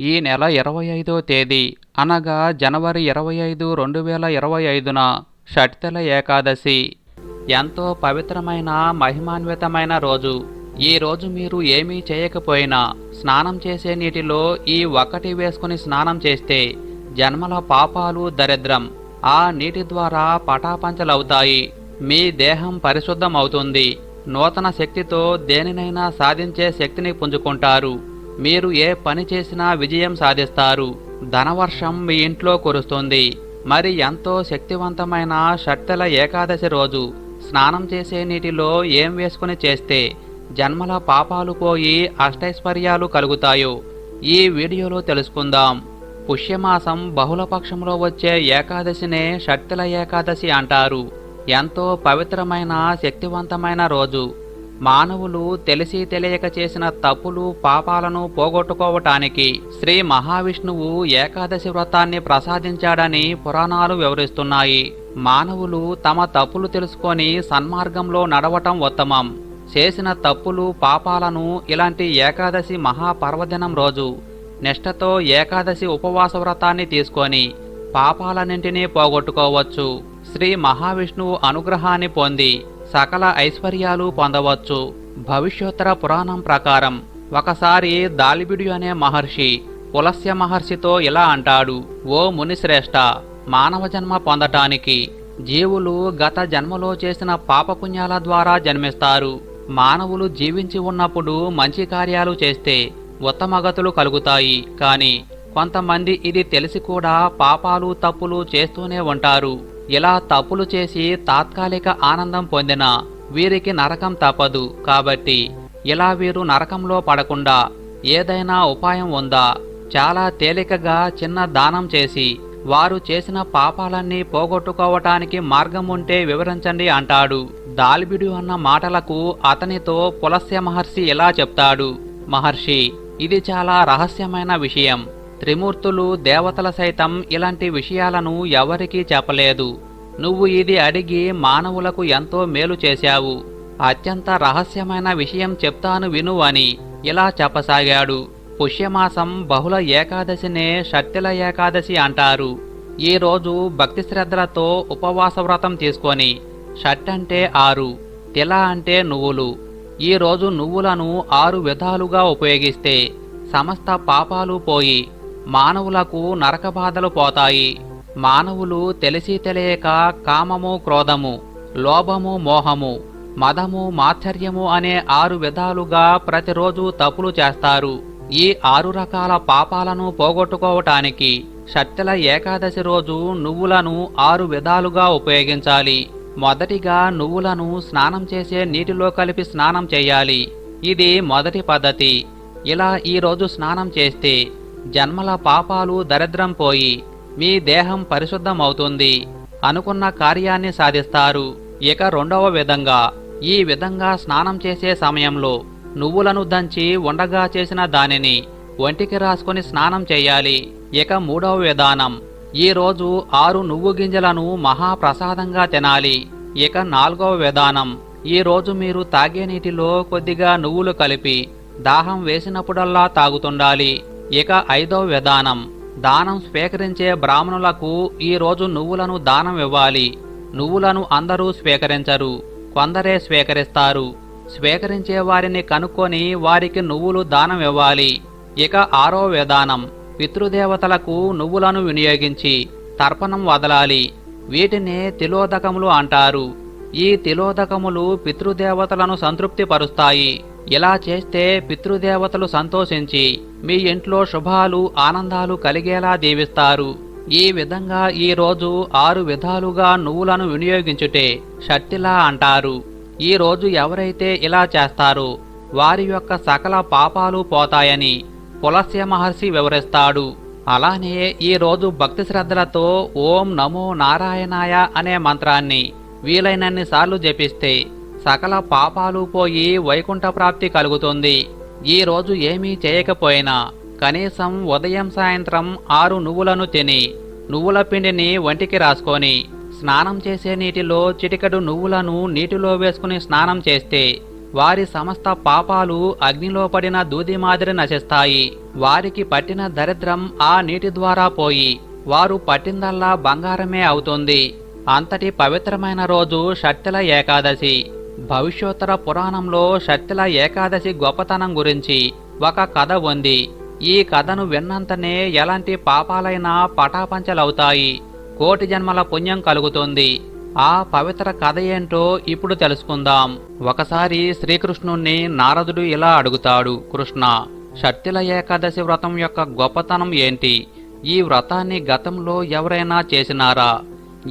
ఈ నెల ఇరవై ఐదో తేదీ అనగా జనవరి ఇరవై ఐదు రెండు వేల ఇరవై ఐదున షట్తెల ఏకాదశి. ఎంతో పవిత్రమైన మహిమాన్వితమైన రోజు. ఈ రోజు మీరు ఏమీ చేయకపోయినా స్నానం చేసే నీటిలో ఈ ఒకటి వేసుకుని స్నానం చేస్తే జన్మల పాపాలు దరిద్రం. ఆ నీటి ద్వారా పటాపంచలవుతాయి. మీ దేహం పరిశుద్ధం అవుతుంది నూతన శక్తితో దేనినైనా సాధించే శక్తిని పుంజుకుంటారు. మీరు ఏ పని చేసినా విజయం సాధిస్తారు. ధనవర్షం మీ ఇంట్లో కురుస్తుంది. మరి ఎంతో శక్తివంతమైన షట్టెల ఏకాదశి రోజు. స్నానం చేసే నీటిలో ఏం వేసుకుని చేస్తే జన్మల పాపాలు పోయి అష్టైశ్వర్యాలు కలుగుతాయో ఈ వీడియోలో తెలుసుకుందాం. పుష్యమాసం బహుళపక్షంలో వచ్చే ఏకాదశినే షట్టిల ఏకాదశి అంటారు. ఎంతో పవిత్రమైన శక్తివంతమైన రోజు. మానవులు తెలిసి తెలియక చేసిన తప్పులు పాపాలను పోగొట్టుకోవటానికి శ్రీ మహావిష్ణువు ఏకాదశి వ్రతాన్ని ప్రసాదించాడని పురాణాలు వివరిస్తున్నాయి. మానవులు తమ తప్పులు తెలుసుకొని సన్మార్గంలో నడవటం ఉత్తమం. చేసిన తప్పులు పాపాలను ఇలాంటి ఏకాదశి మహాపర్వదినం రోజు నిష్ఠతో ఏకాదశి ఉపవాస వ్రతాన్ని తీసుకొని పాపాలన్నింటినీ పోగొట్టుకోవచ్చు. శ్రీ మహావిష్ణువు అనుగ్రహాన్ని పొంది సకల ఐశ్వర్యాలు పొందవచ్చు. భవిష్యోత్తర పురాణం ప్రకారం ఒకసారి దాలిబిడు అనే మహర్షి పులస్య మహర్షితో ఇలా అంటాడు ఓ మునిశ్రేష్ఠ మానవ జన్మ పొందటానికి జీవులు గత జన్మలో చేసిన పాపపుణ్యాల ద్వారా జన్మిస్తారు. మానవులు జీవించి ఉన్నప్పుడు మంచి కార్యాలు చేస్తే ఉత్తమగతులు కలుగుతాయి. కానీ కొంతమంది ఇది తెలిసి కూడా పాపాలు తప్పులు చేస్తూనే ఉంటారు. ఇలా తప్పులు చేసి తాత్కాలిక ఆనందం పొందిన వీరికి నరకం తప్పదు కాబట్టి ఇలా వీరు నరకంలో పడకుండా ఏదైనా ఉపాయం ఉందా? చాలా తేలికగా చిన్న దానం చేసి వారు చేసిన పాపాలన్నీ పోగొట్టుకోవటానికి మార్గం ఉంటే వివరించండి అంటాడు. దాల్బిడు అన్న మాటలకు అతనితో పులస్య మహర్షి ఇలా చెప్తాడు. మహర్షి ఇది చాలా రహస్యమైన విషయం. త్రిమూర్తులు దేవతల సైతం ఇలాంటి విషయాలను ఎవరికీ చెప్పలేదు. నువ్వు ఇది అడిగి మానవులకు ఎంతో మేలు చేశావు. అత్యంత రహస్యమైన విషయం చెప్తాను విను అని ఇలా చెప్పసాగాడు. పుష్యమాసం బహుళ ఏకాదశినే షట్టిల ఏకాదశి అంటారు. ఈ రోజు భక్తి శ్రద్ధలతో ఉపవాస వ్రతం తీసుకొని షట్ అంటే ఆరు తిల అంటే నువ్వులు. ఈరోజు నువ్వులను ఆరు విధాలుగా ఉపయోగిస్తే సమస్త పాపాలు పోయి మానవులకు నరక బాధలు పోతాయి. మానవులు తెలిసి తెలియక కామము క్రోధము లోభము మోహము మదము మాత్సర్యము అనే ఆరు విధాలుగా ప్రతిరోజు తప్పులు చేస్తారు. ఈ ఆరు రకాల పాపాలను పోగొట్టుకోవటానికి షట్టల ఏకాదశి రోజు నువ్వులను ఆరు విధాలుగా ఉపయోగించాలి. మొదటిగా నువ్వులను స్నానం చేసే నీటిలో కలిపి స్నానం చేయాలి. ఇది మొదటి పద్ధతి. ఇలా ఈ రోజు స్నానం చేస్తే జన్మల పాపాలు దరిద్రం పోయి మీ దేహం పరిశుద్ధమవుతుంది అనుకున్న కార్యాన్ని సాధిస్తారు. ఇక రెండవ విధంగా ఈ విధంగా స్నానం చేసే సమయంలో నువ్వులను దంచి ఉండగా చేసిన దానిని ఒంటికి రాసుకుని స్నానం చేయాలి. ఇక మూడవ విధానం ఈ రోజు ఆరు నువ్వు గింజలను మహాప్రసాదంగా తినాలి. ఇక నాలుగవ విధానం ఈరోజు మీరు తాగే నీటిలో కొద్దిగా నువ్వులు కలిపి దాహం వేసినప్పుడల్లా తాగుతుండాలి. ఇక ఐదవ విధానం. దానం స్వీకరించే బ్రాహ్మణులకు ఈరోజు నువ్వులను దానం ఇవ్వాలి. నువ్వులను అందరూ స్వీకరించరు. కొందరే స్వీకరిస్తారు. స్వీకరించే వారిని కనుక్కొని వారికి నువ్వులు దానం ఇవ్వాలి. ఇక ఆరో విధానం. పితృదేవతలకు నువ్వులను వినియోగించి తర్పణం వదలాలి. వీటినే తిలోదకములు అంటారు. ఈ తిలోదకములు పితృదేవతలను సంతృప్తిపరుస్తాయి. ఇలా చేస్తే పితృదేవతలు సంతోషించి మీ ఇంట్లో శుభాలు ఆనందాలు కలిగేలా దీవిస్తారు ఈ విధంగా ఈ రోజు ఆరు విధాలుగా నువ్వులను వినియోగించుటే షట్టిలా అంటారు. ఈ రోజు ఎవరైతే ఇలా చేస్తారో వారి యొక్క సకల పాపాలు పోతాయని పులస్య మహర్షి వివరిస్తాడు. అలానే ఈ రోజు భక్తి శ్రద్ధలతో ఓం నమో నారాయణాయ అనే మంత్రాన్ని వీలైనన్ని సార్లు జపిస్తే సకల పాపాలు పోయి వైకుంఠ ప్రాప్తి కలుగుతుంది. ఈ రోజు ఏమీ చేయకపోయినా కనీసం ఉదయం సాయంత్రం ఆరు నువ్వులను తిని నువ్వుల పిండిని వంటికి రాసుకొని స్నానం చేసే నీటిలో చిటికెడు నువ్వులను నీటిలో వేసుకుని స్నానం చేస్తే వారి సమస్త పాపాలు అగ్నిలో పడిన దూది మాదిరి నశిస్తాయి. వారికి పట్టిన దరిద్రం ఆ నీటి ద్వారా పోయి వారు పట్టిందల్లా బంగారమే అవుతుంది. అంతటి పవిత్రమైన రోజు షట్టిల ఏకాదశి. భవిష్యోత్తర పురాణంలో శక్తిల ఏకాదశి గొప్పతనం గురించి ఒక కథ ఉంది. ఈ కథను విన్నంతనే ఎలాంటి పాపాలైనా పటాపంచలవుతాయి. కోటి జన్మల పుణ్యం కలుగుతుంది. ఆ పవిత్ర కథ ఏంటో ఇప్పుడు తెలుసుకుందాం. ఒకసారి శ్రీకృష్ణుణ్ణి నారదుడు ఇలా అడుగుతాడు కృష్ణ షట్టిల ఏకాదశి వ్రతం యొక్క గొప్పతనం ఏంటి? ఈ వ్రతాన్ని గతంలో ఎవరైనా చేసినారా?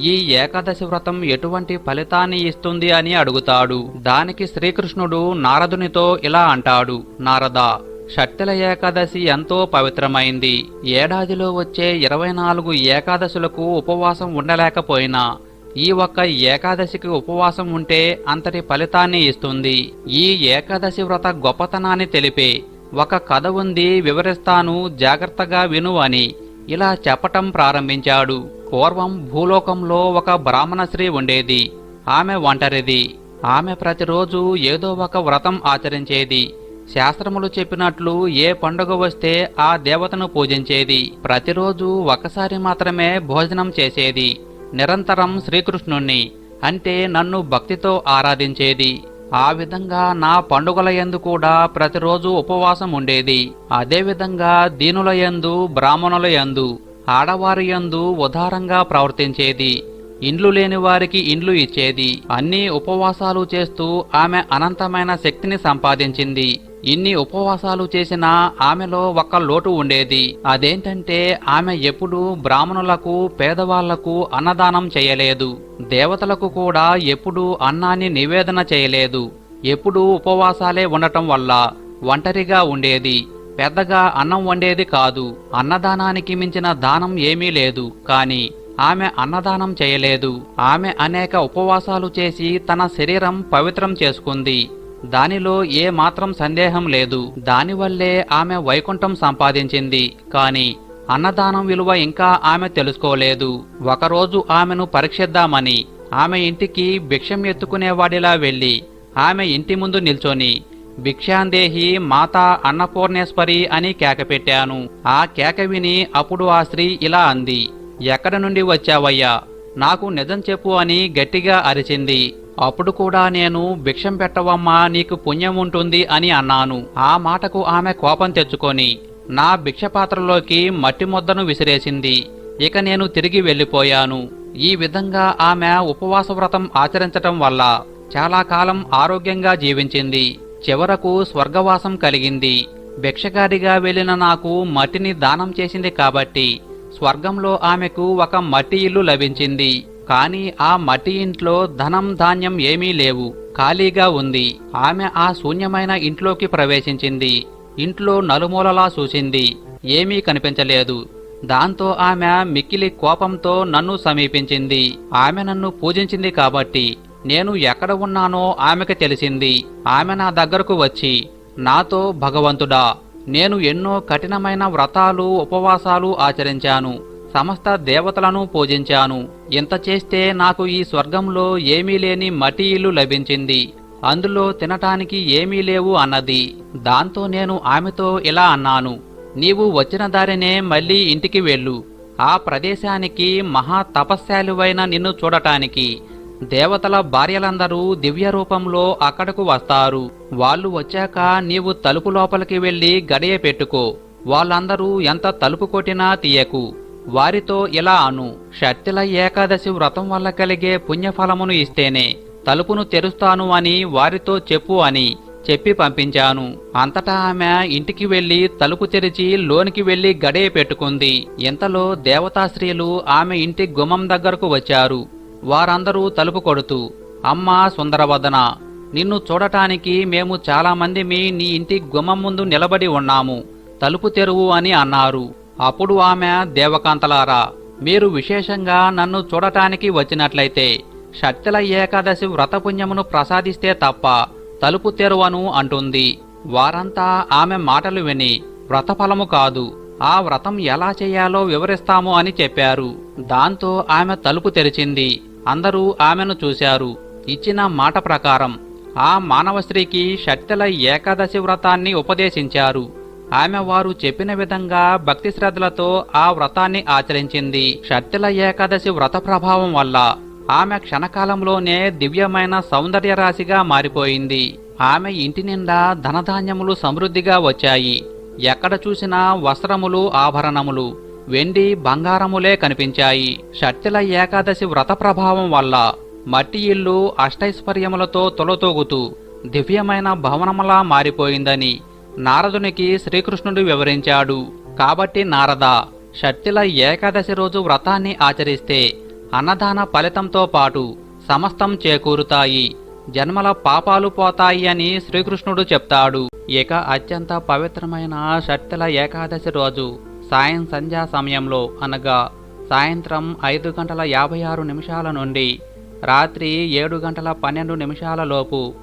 ఈ ఏకాదశి వ్రతం ఎటువంటి ఫలితాన్ని ఇస్తుంది అని అడుగుతాడు. దానికి శ్రీకృష్ణుడు నారదునితో ఇలా అంటాడు. నారద షట్టిల ఏకాదశి ఎంతో పవిత్రమైంది. ఏడాదిలో వచ్చే ఇరవై నాలుగు ఏకాదశులకు ఉపవాసం ఉండలేకపోయినా ఈ ఒక్క ఏకాదశికి ఉపవాసం ఉంటే అంతటి ఫలితాన్ని ఇస్తుంది. ఈ ఏకాదశి వ్రత గొప్పతనాన్ని తెలిపే ఒక కథ ఉంది వివరిస్తాను జాగ్రత్తగా విను అని. ఇలా చెప్పటం ప్రారంభించాడు. పూర్వం భూలోకంలో ఒక బ్రాహ్మణశ్రీ ఉండేది. ఆమె ఒంటరిది. ఆమె ప్రతిరోజు ఏదో ఒక వ్రతం ఆచరించేది. శాస్త్రములు చెప్పినట్లు ఏ పండుగ వస్తే ఆ దేవతను పూజించేది. ప్రతిరోజు ఒకసారి మాత్రమే భోజనం చేసేది. నిరంతరం శ్రీకృష్ణుణ్ణి. అంటే నన్ను భక్తితో ఆరాధించేది. ఆ విధంగా నా పండుగల యందు కూడా ప్రతిరోజు ఉపవాసం ఉండేది. అదేవిధంగా దీనుల యందు బ్రాహ్మణుల యందు ఆడవారి యందు ఉదారంగా ప్రవర్తించేది. ఇండ్లు లేని వారికి ఇండ్లు ఇచ్చేది. అన్ని ఉపవాసాలు చేస్తూ ఆమె అనంతమైన శక్తిని సంపాదించింది. ఇన్ని ఉపవాసాలు చేసినా ఆమెలో ఒక లోటు ఉండేది. అదేంటంటే ఆమె ఎప్పుడూ బ్రాహ్మణులకు పేదవాళ్ళకు అన్నదానం చేయలేదు. దేవతలకు కూడా ఎప్పుడూ అన్నాన్ని నివేదన చేయలేదు. ఎప్పుడూ ఉపవాసాలే ఉండటం వల్ల ఒంటరిగా ఉండేది. పెద్దగా అన్నం వండేది కాదు. అన్నదానానికి మించిన దానం ఏమీ లేదు. కాని ఆమె అన్నదానం చేయలేదు. ఆమె అనేక ఉపవాసాలు చేసి తన శరీరం పవిత్రం చేసుకుంది. దానిలో ఏ మాత్రం సందేహం లేదు. దానివల్లే ఆమె వైకుంఠం సంపాదించింది. కాని అన్నదానం విలువ ఇంకా ఆమె తెలుసుకోలేదు. ఒకరోజు ఆమెను పరీక్షిద్దామని ఆమె ఇంటికి భిక్షం ఎత్తుకునేవాడిలా వెళ్ళి ఆమె ఇంటి ముందు నిల్చొని భిక్షాందేహి మాతా అన్నపూర్ణేశ్వరి అని కేక పెట్టాను. ఆ కేక విని అప్పుడు ఆ స్త్రీ ఇలా అంది. ఎక్కడ నుండి వచ్చావయ్యా? నాకు నిజం చెప్పు అని గట్టిగా అరిచింది. అప్పుడు కూడా నేను భిక్షం పెట్టవమ్మా నీకు పుణ్యం ఉంటుంది అని అన్నాను. ఆ మాటకు ఆమె కోపం తెచ్చుకొని నా భిక్ష పాత్రలోకి మట్టి ముద్దను విసిరేసింది. ఇక నేను తిరిగి వెళ్ళిపోయాను. ఈ విధంగా ఆమె ఉపవాస వ్రతం ఆచరించటం వల్ల చాలా కాలం ఆరోగ్యంగా జీవించింది. చివరకు స్వర్గవాసం కలిగింది. భిక్షగాడిగా వెళ్ళిన నాకు మట్టిని దానం చేసింది కాబట్టి స్వర్గంలో ఆమెకు ఒక మట్టి ఇల్లు లభించింది. కాని ఆ మట్టి ఇంట్లో ధనం ధాన్యం ఏమీ లేవు. ఖాళీగా ఉంది. ఆమె ఆ శూన్యమైన ఇంట్లోకి ప్రవేశించింది. ఇంట్లో నలుమూలలా చూసింది. ఏమీ కనిపించలేదు. దాంతో ఆమె మిక్కిలి కోపంతో నన్ను సమీపించింది. ఆమె నన్ను పూజించింది కాబట్టి నేను ఎక్కడ ఉన్నానో ఆమెకు తెలిసింది. ఆమె నా దగ్గరకు వచ్చి నాతో భగవంతుడా నేను ఎన్నో కఠినమైన వ్రతాలు ఉపవాసాలు ఆచరించాను సమస్త దేవతలను పూజించాను. ఇంత చేస్తే నాకు ఈ స్వర్గంలో ఏమీ లేని మట్టి ఇల్లు లభించింది. అందులో తినటానికి ఏమీ లేవు అన్నది. దాంతో నేను ఆమెతో ఇలా అన్నాను నీవు వచ్చిన దారినే మళ్ళీ ఇంటికి వెళ్ళు. ఆ ప్రదేశానికి మహా తపస్శాలువైన నిన్ను చూడటానికి. దేవతల భార్యలందరూ దివ్య రూపంలో అక్కడకు వస్తారు. వాళ్ళు వచ్చాక నీవు తలుపు లోపలికి వెళ్ళి గడియ పెట్టుకో. వాళ్ళందరూ ఎంత తలుపు కొట్టినా తీయకు. వారితో ఇలా అను షట్టిల ఏకాదశి వ్రతం వల్ల కలిగే పుణ్యఫలమును ఇస్తేనే తలుపును తెరుస్తాను అని వారితో చెప్పు అని చెప్పి పంపించాను. అంతటా ఆమె ఇంటికి వెళ్ళి తలుపు తెరిచి లోనికి వెళ్ళి గడియ పెట్టుకుంది. ఇంతలో దేవతాశ్రీలు ఆమె ఇంటి గుమ్మం దగ్గరకు వచ్చారు. వారందరూ తలుపు కొడుతూ అమ్మా సుందరవదన నిన్ను చూడటానికి మేము చాలామందిమి నీ ఇంటి గుమ్మం ముందు నిలబడి ఉన్నాము తలుపు తెరువు అని అన్నారు. అప్పుడు ఆమె దేవకాంతలారా మీరు విశేషంగా నన్ను చూడటానికి వచ్చినట్లయితే షట్టిల ఏకాదశి వ్రతపుణ్యమును ప్రసాదిస్తే తప్ప తలుపు తెరువను అంటుంది. వారంతా ఆమె మాటలు విని వ్రతఫలము కాదు. ఆ వ్రతం ఎలా చేయాలో వివరిస్తాము అని చెప్పారు. దాంతో ఆమె తలుపు తెరిచింది. అందరూ ఆమెను చూశారు. ఇచ్చిన మాట ప్రకారం ఆ మానవ స్త్రీకి షట్తల ఏకాదశి వ్రతాన్ని ఉపదేశించారు. ఆమె వారు చెప్పిన విధంగా భక్తి శ్రద్ధలతో ఆ వ్రతాన్ని ఆచరించింది. షట్తల ఏకాదశి వ్రత ప్రభావం వల్ల ఆమె క్షణకాలంలోనే దివ్యమైన సౌందర్య రాశిగా మారిపోయింది. ఆమె ఇంటి నిండా ధనధాన్యములు సమృద్ధిగా వచ్చాయి. ఎక్కడ చూసినా వస్త్రములు ఆభరణములు వెండి బంగారములే కనిపించాయి. షట్తిల ఏకాదశి వ్రత ప్రభావం వల్ల మట్టి ఇల్లు అష్టైశ్వర్యములతో తొలతోగుతూ దివ్యమైన భవనములా మారిపోయిందని నారదునికి శ్రీకృష్ణుడు వివరించాడు. కాబట్టి నారద షట్తిల ఏకాదశి రోజు వ్రతాన్ని ఆచరిస్తే అన్నదాన ఫలితంతో పాటు సమస్తం చేకూరుతాయి. జన్మల పాపాలు పోతాయి అని శ్రీకృష్ణుడు చెప్తాడు. ఇక అత్యంత పవిత్రమైన షట్తిల ఏకాదశి రోజు సాయం సంధ్యా సమయంలో అనగా సాయంత్రం ఐదు గంటల యాభై ఆరు నిమిషాల నుండి రాత్రి ఏడు గంటల పన్నెండు నిమిషాల లోపు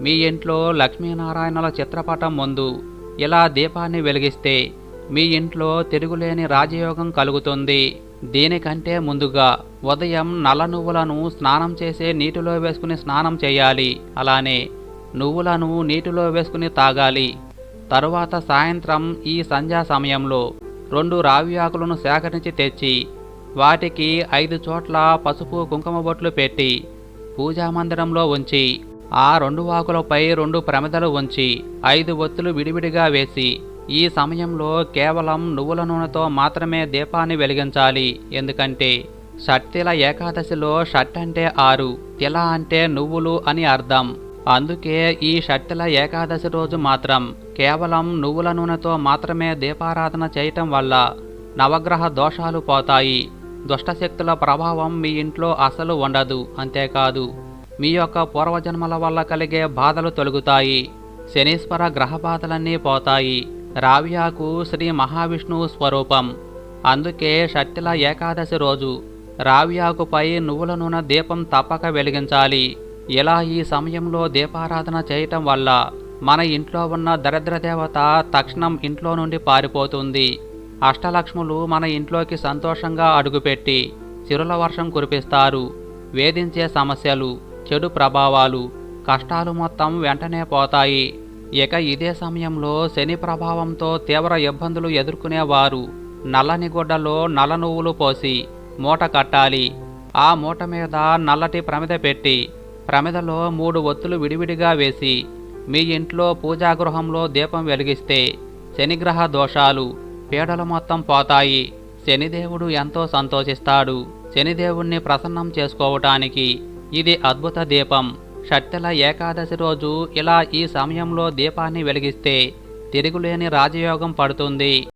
మీ ఇంట్లో లక్ష్మీనారాయణల చిత్రపటం ముందు ఇలా దీపాన్ని వెలిగిస్తే మీ ఇంట్లో తిరుగులేని రాజయోగం కలుగుతుంది. దీనికంటే ముందుగా ఉదయం నల్ల నువ్వులను స్నానం చేసే నీటిలో వేసుకుని స్నానం చేయాలి. అలానే నువ్వులను నీటిలో వేసుకుని తాగాలి. తరువాత సాయంత్రం ఈ సంధ్యా సమయంలో రెండు రావి ఆకులను సేకరించి తెచ్చి వాటికి ఐదు చోట్ల పసుపు కుంకుమ బొట్లు పెట్టి పూజా మందిరంలో ఉంచి ఆ రెండు ఆకులపై రెండు ప్రమిదలు ఉంచి ఐదు ఒత్తులు విడివిడిగా వేసి ఈ సమయంలో కేవలం నువ్వుల నూనెతో మాత్రమే దీపాన్ని వెలిగించాలి. ఎందుకంటే షట్తిల ఏకాదశిలో షట్ అంటే ఆరు తిల అంటే నువ్వులు అని అర్థం. అందుకే ఈ షట్ల ఏకాదశి రోజు మాత్రం కేవలం నువ్వుల నూనెతో మాత్రమే దీపారాధన చేయటం వల్ల నవగ్రహ దోషాలు పోతాయి. దుష్టశక్తుల ప్రభావం మీ ఇంట్లో అసలు ఉండదు అంతేకాదు మీ యొక్క పూర్వజన్మల వల్ల కలిగే బాధలు తొలగుతాయి. శనీశ్వర గ్రహ బాధలన్నీ పోతాయి. రావ్యాకు శ్రీ మహావిష్ణువు స్వరూపం. అందుకే షట్టిల ఏకాదశి రోజు రావ్యాకుపై నువ్వుల నూనె దీపం తప్పక వెలిగించాలి. ఇలా ఈ సమయంలో దీపారాధన చేయటం వల్ల మన ఇంట్లో ఉన్న దరిద్ర దేవత తక్షణం ఇంట్లో నుండి పారిపోతుంది. అష్టలక్ష్ములు మన ఇంట్లోకి సంతోషంగా అడుగుపెట్టి సిరుల వర్షం కురిపిస్తారు. వేధించే సమస్యలు చెడు ప్రభావాలు కష్టాలు మొత్తం వెంటనే పోతాయి. ఇక ఇదే సమయంలో శని ప్రభావంతో తీవ్ర ఇబ్బందులు ఎదుర్కొనేవారు. నల్లని గుడ్డలో నల్ల నువ్వులు పోసి మూట కట్టాలి. ఆ మూట మీద నల్లటి ప్రమిద పెట్టి ప్రమిదలో మూడు ఒత్తులు విడివిడిగా వేసి మీ ఇంట్లో పూజాగృహంలో దీపం వెలిగిస్తే శనిగ్రహ దోషాలు పీడలు మొత్తం పోతాయి. శనిదేవుడు ఎంతో సంతోషిస్తాడు. శనిదేవుణ్ణి ప్రసన్నం చేసుకోవటానికి ఇది అద్భుత దీపం. షట్టెల ఏకాదశి రోజు ఇలా ఈ సమయంలో దీపాన్ని వెలిగిస్తే తిరుగులేని రాజయోగం పడుతుంది.